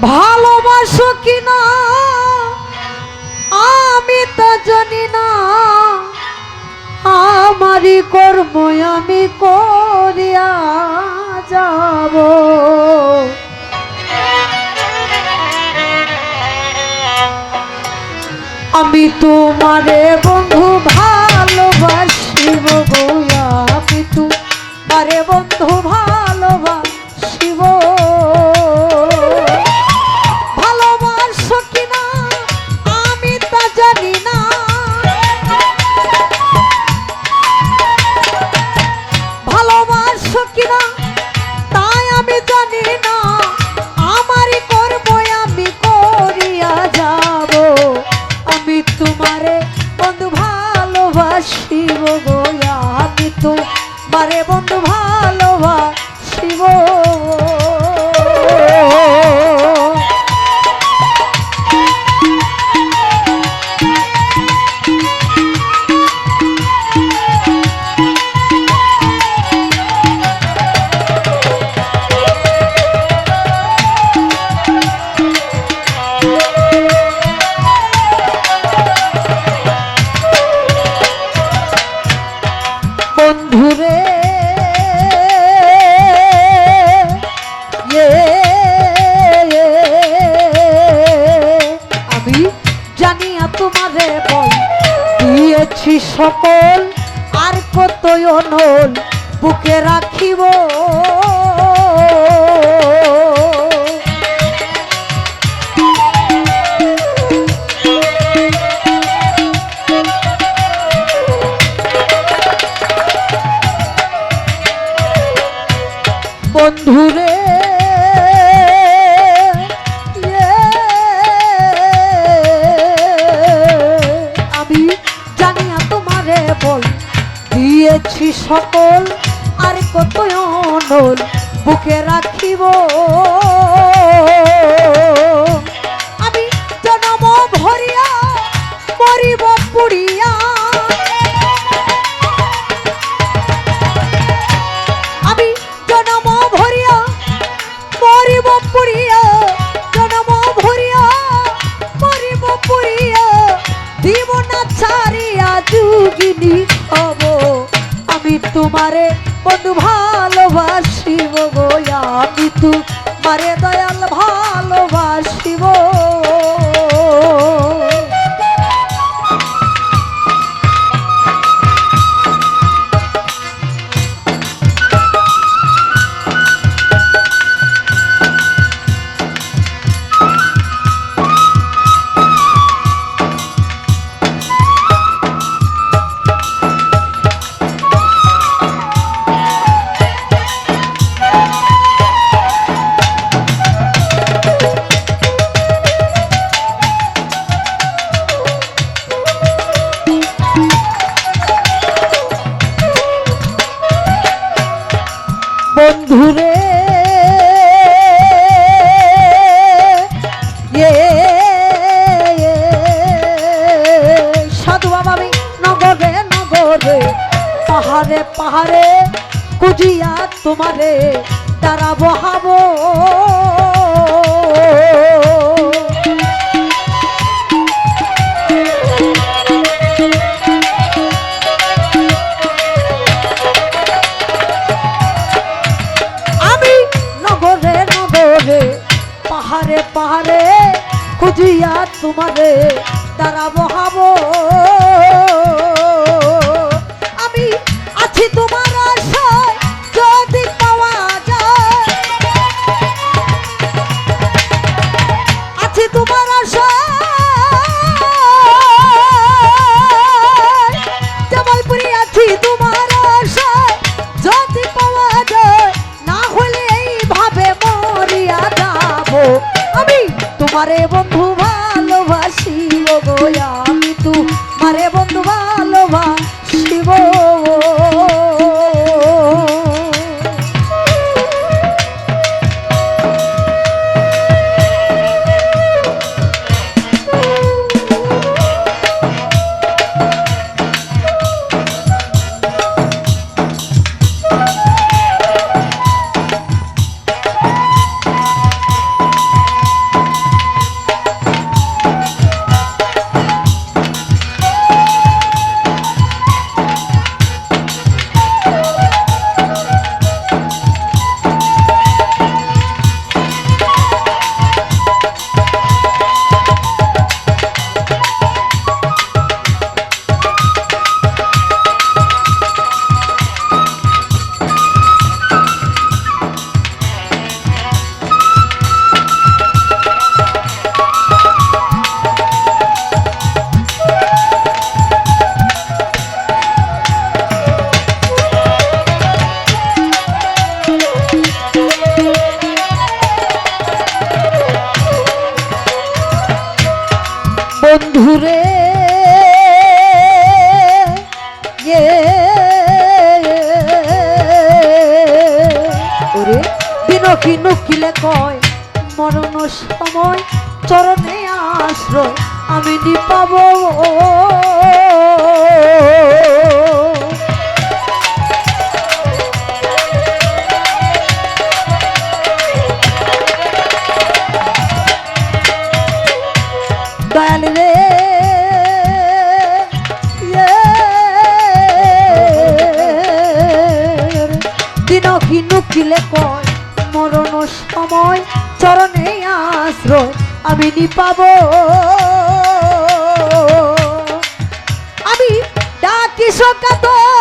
ভালোবাসো কিনা আমি তা জানি না। আমারই কর্ম আমি করিয়া যাব। আমি তোমারে বন্ধু তোমারে বল। দিয়েছি সকল আর কতই অনল বুকে রাখিব। সকল আর কত অনল বুকে রাখিব। আমি জনম ভরিয়া, মরিব পুড়িয়া। আমি জনম ভরিয়া, মরিব পুরিয়া জনম ভরিয়া, মরিব পুরিয়া দিব না ছাড়িয়া যুগিনী তোমারে বন্ধু ভালোবাসিব গো আমি তু মারে ভালোবাসিব বন্ধুরে সাধু বাবা আমি নগরে নগরে পাহাড়ে পাহাড়ে কুজিয়া তোমারে তারা বহাবো খুঁজিয়া তোমারে তারা বহাবো। তোমারে বন্ধু ভালোবাসি বন্ধুরে ওরে বিনকি নুকিলে কয় মরণ সময় চরণে আশ্রয় আমি নি পাবো দয়াল রে। ইয়ে। দিন কি নুকিলে কয়, মরণ সময়, চরণে আশ্রয় আমি নি পাব আমি ডাকি সকাতরে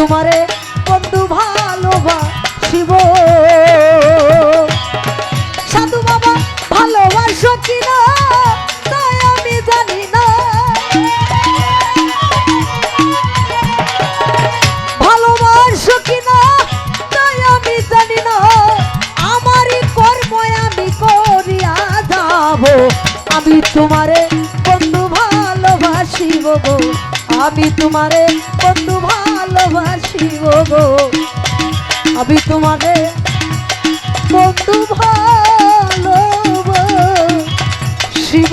তোমারে বন্ধু ভালোবাসিব। সাধু বাবা, ভালোবাসো কিনা আমি জানি না। তাই আমি জানি না। আমারই যাব। আমি তোমারে বন্ধু ভালোবাসিব আমি তোমারে বন্ধু ভালোবাসি গো আমি তোমাকে বন্ধু ভালো শিব